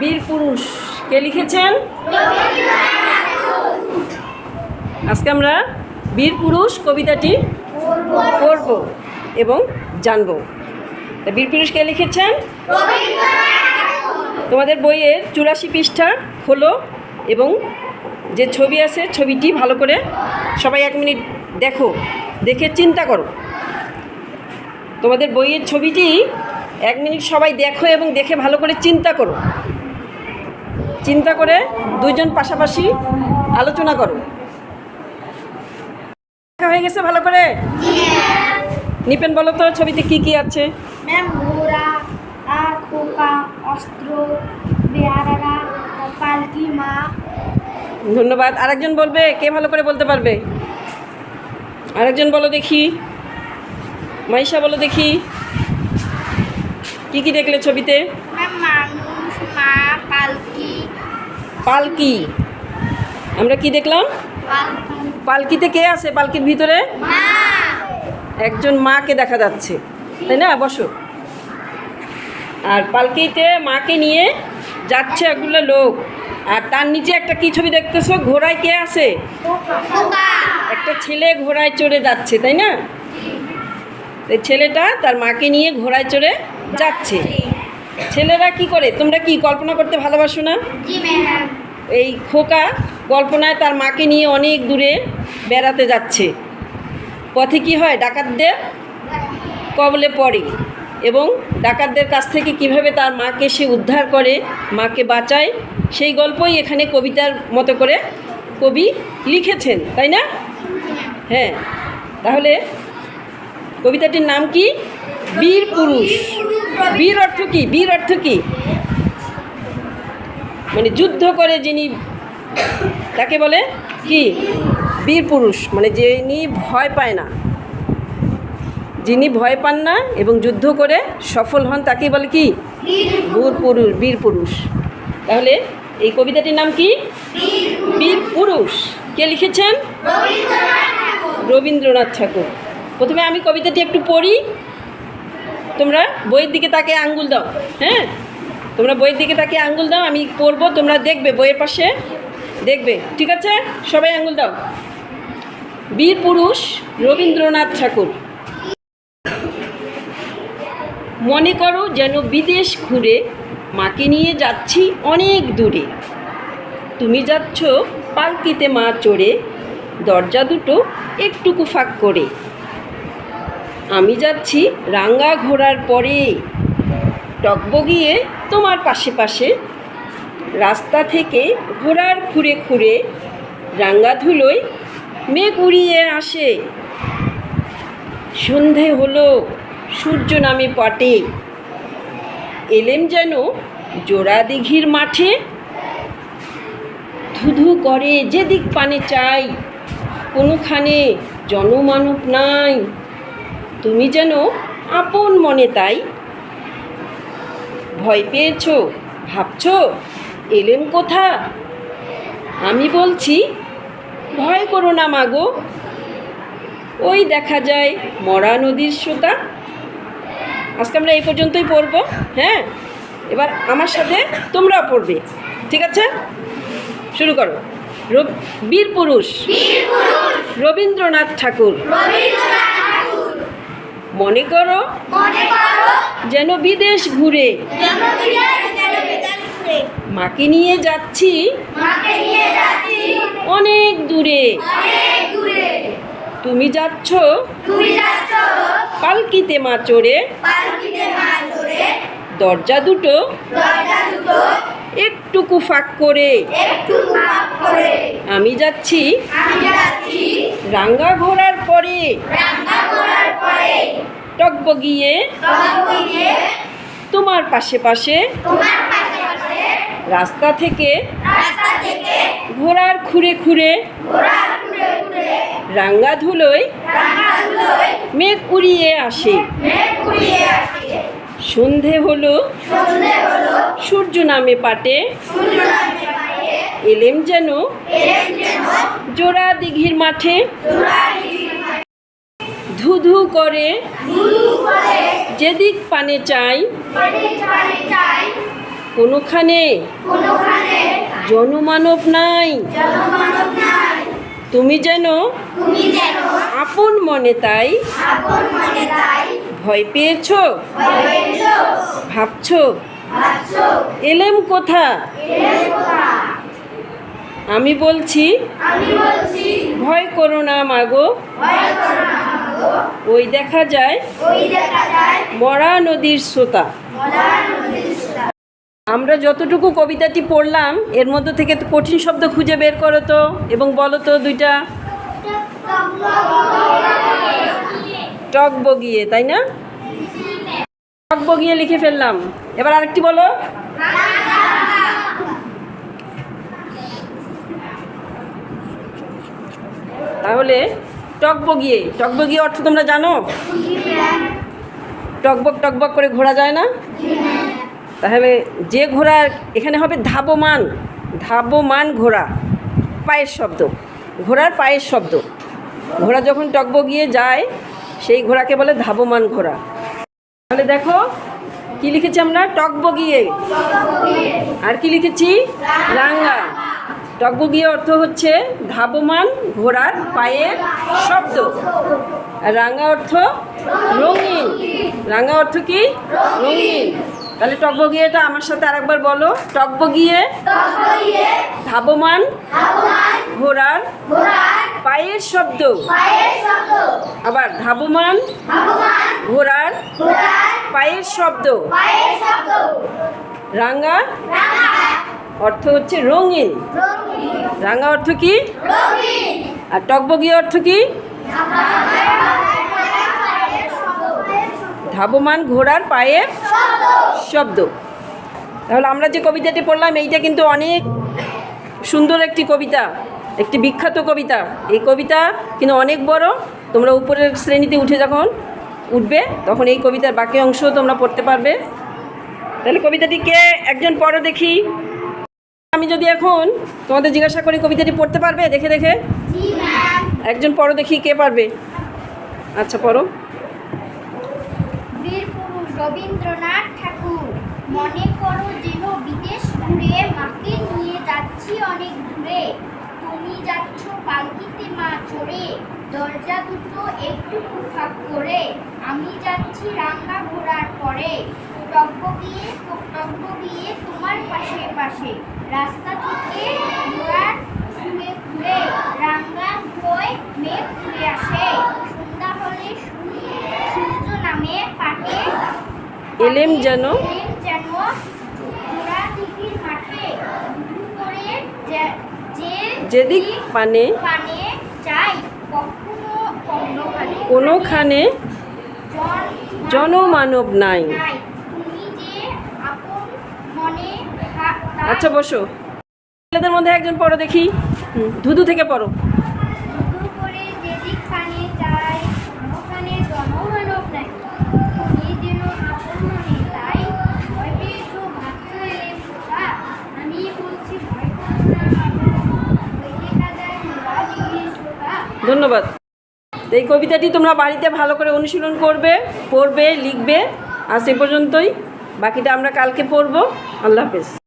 বীর পুরুষ। কে লিখেছেন? আজকে আমরা বীর পুরুষ কবিতাটি পড়ব এবং জানব। বীর পুরুষ কে লিখেছেন? তোমাদের বইয়ের চুরাশি পৃষ্ঠা খোলো এবং যে ছবি আছে ছবিটি ভালো করে সবাই এক মিনিট দেখো, দেখে চিন্তা করো। তোমাদের বইয়ের ছবিটি এক মিনিট সবাই দেখো এবং দেখে ভালো করে চিন্তা করো। চিন্তা করে দুইজন পাশাপাশি আলোচনা করো। দেখা হয়ে গেছে ভালো করে? নিপেন বলো তো ছবিতে কি কি আছে? ম্যাম ঘোড়া আর খোকা অস্ত্র বেহারারা পালকি মা? ধন্যবাদ। আরেকজন বলবে কে ভালো করে বলতে পারবে? আরেকজন বলো দেখি। মাইশা বলো দেখি। কি কি দেখলে ছবিতে? ম্যাম পালকি। আমরা কি দেখলাম? পালকিতে কে আছে পালকির ভিতরে? একজন মাকে দেখা যাচ্ছে। তাই না? বসো। আর পালকিতে মাকে নিয়ে যাচ্ছে এগুলো লোক। আর তার নিচে একটা কি ছবি দেখতেছো? ঘোড়ায় কে আছে? একটা ছেলে ঘোড়ায় চড়ে যাচ্ছে, তাই না? ছেলেটা তার মাকে নিয়ে ঘোড়ায় চড়ে যাচ্ছে। ছেলেরা কি করে? তোমরা কি কল্পনা করতে ভালোবাসো না? এই খোকা কল্পনায় তার মাকে নিয়ে অনেক দূরে বেড়াতে যাচ্ছে। পথে কি হয়? ডাকাতদের কবলে পড়ে এবং ডাকাতদের কাছ থেকে কীভাবে তার মাকে সে উদ্ধার করে মাকে বাঁচায় সেই গল্পই এখানে কবিতার মতো করে কবি লিখেছেন তাই না? হ্যাঁ। তাহলে কবিতাটির নাম কি? বীর পুরুষ। বীর অর্থ কি? বীর অর্থ কি? মানে যুদ্ধ করে যিনি, তাকে বলে কি? বীর পুরুষ। মানে যিনি ভয় পায় না। যিনি ভয় পান না এবং যুদ্ধ করে সফল হন, তাকে বলে কি? বীর পুরুষ বীর পুরুষ। তাহলে এই কবিতাটির নাম কি? বীর পুরুষ। কে লিখেছেন? রবীন্দ্রনাথ ঠাকুর। প্রথমে আমি কবিতাটি একটু পড়ি। তোমরা বইয়ের দিকে তাকে আঙ্গুল দাও হ্যাঁ? তোমরা বইয়ের দিকে তাকে আঙ্গুল দাও, আমি পড়ব, তোমরা দেখবে বইয়ের পাশে, দেখবে, ঠিক আছে? সবাই আঙ্গুল দাও। বীর পুরুষ রবীন্দ্রনাথ ঠাকুর। মনে করো যেন বিদেশ ঘুরে মাকে নিয়ে যাচ্ছি অনেক দূরে। তুমি যাচ্ছ পালকিতে মা চড়ে, দরজা দুটো একটুকু ফাঁক করে। আমি যাচ্ছি রাঙ্গা ঘোড়ার পরে টকবগিয়ে তোমার পাশে পাশে রাস্তা থেকে ঘোড়ার খুঁড়ে খুঁড়ে রাঙ্গা ধুলোয় মেঘ উড়িয়ে আসে। সন্ধে হলো, সূর্য নামে পাটে। এলেম যেন জোড়া দিঘির মাঠে। ধুধু করে যেদিক পানে চাই, কোনোখানে জনমানব নাই। তুমি যেন আপন মনে তাই। ভয় পেয়েছ? ভাবছ? এলেম কোথা? আমি বলছি ভয় করো না মাগো ওই দেখা যায় মরা নদীর সুতা। আজকে আমরা এই পর্যন্তই পড়ব হ্যাঁ? এবার আমার সাথে তোমরাও পড়বে ঠিক আছে? শুরু করো। বীর পুরুষ। রবীন্দ্রনাথ ঠাকুর। মনে করো? মনে করো। যেন বিদেশ ঘুরে। মাকে নিয়ে যাচ্ছি। মাকে নিয়ে যাচ্ছি। অনেক দূরে। অনেক দূরে। তুমি যাচ্ছ? তুমি যাচ্ছ? পালকিতে মা চড়ে। পালকিতে মা ধরে দরজা দুটো। দরজা দুটো। একটুকু ফাঁক করে। একটু মাপ করে। আমি যাচ্ছি। আমি যাচ্ছি। রাঙ্গা ঘোড়ার পরে। টকবগিয়ে তোমার পাশে পাশে রাস্তা থেকে ঘোড়ার খুঁড়ে খুঁড়ে রাঙ্গা ধুলোয় মেঘ উড়িয়ে আসে। সন্ধে হলো সূর্য নামে পাটে। এলেম যেন জোড়া দিঘির মাঠে। জোড়া দিঘির মাঠে ধুধু করে। করে। যেদিক পানে চাই কোনোখানে জনমানব নাই। তুমি যেন আপন মনে তাই। ভয় পেয়েছ? ভাবছ? এলেম কোথা? আমি বলছি ভয় করো না মাগো। ওই দেখা যায় ওই দেখা যায় মরা নদীর শ্রোতা। আমরা যতটুকু কবিতাটি পড়লাম এর মধ্যে থেকে তো কঠিন শব্দ খুঁজে বের করো তো এবং বলো তো দুইটা। টক বগিয়ে তাই না? টক বগিয়ে লিখে ফেললাম। এবার আরেকটি বলো। তাহলে টক বগিয়ে টক বগিয়ে অর্থ তোমরা জানো? টকবক টকবক করে ঘোরা যায় না? তাহলে যে ঘোড়া এখানে হবে ধাবমান ধাবমান ঘোড়া, পায়ের শব্দ। ঘোড়ার পায়ের শব্দ। ঘোড়া যখন টকবগিয়ে যায়, সেই ঘোড়াকে বলে ধাবমান ঘোড়া। তাহলে দেখো, কি লিখেছি আমরা? টকবগিয়ে। আর কি লিখেছি? রাঙ্গা। টকবগিয়ে অর্থ হচ্ছে ধাবমান, ঘোড়ার পায়ের শব্দ। রাঙ্গা অর্থ রঙিন। রাঙা অর্থ কি? রঙিন। তাহলে টকবগিয়েটা আমার সাথে আরেকবার বলো। টকবগিয়ে ধাবমান, ঘোড়ার পায়ের শব্দ। আবার ধাবমান, ঘোড়ার পায়ের শব্দ। রাঙা অর্থ হচ্ছে রঙিন। রাঙা অর্থ কি? আর টকবগিয়ে অর্থ কি? ধাবমান ঘোড়ার পায়ের শব্দ। তাহলে আমরা যে কবিতাটি পড়লাম, এইটা কিন্তু অনেক সুন্দর একটি কবিতা, একটি বিখ্যাত কবিতা। এই কবিতা কিন্তু অনেক বড়। তোমরা উপরের শ্রেণীতে উঠে যখন উঠবে, তখন এই কবিতার বাকি অংশ তোমরা পড়তে পারবে। তাহলে কবিতাটি কে? একজন পড়ো দেখি। আমি যদি এখন তোমাদের জিজ্ঞাসা করি কবিতাটি পড়তে পারবে? দেখে দেখে? একজন পড়ো দেখি কে পারবে? আচ্ছা পড়ো। বীর পুরুষ রবীন্দ্রনাথ ঠাকুর মনে করো যেন বিদেশ ঘুরে মাকে নিয়ে যাচ্ছি অনেক দূরে। তুমি যাচ্ছ পালকিতে মা চড়ে দরজা দুটো একটু ফাঁক করে। আমি যাচ্ছি রাঙ্গা ঘোরার পরে। টকবগিয়ে টকবগিয়ে তোমার পাশে পাশে। রাস্তা থেকে ঘোড়ার ঘুরে ঘুরে রাঙ্গা ধোয় মেঘ ঘুরে আসে। সন্ধ্যা হলে সূর্য নামে পাটে। এলেম যেন এলেম যেন ঘোড়া দিঘির মাঠে করে যে- যে যেদিক পানে পানে যাই কখনো কোনোখানে জনমানব নাই নাই তুমি যে আপন মনে থা- তা- আচ্ছা বসো। ছেলেদের মধ্যে একজন পড়ো দেখি। ধুধু থেকে পড়ো। ধন্যবাদ। এই কবিতাটি তোমরা বাড়িতে ভালো করে অনুশীলন করবে পড়বে লিখবে। আজ এ পর্যন্তই। বাকিটা আমরা কালকে পড়ব। আল্লাহ হাফেজ।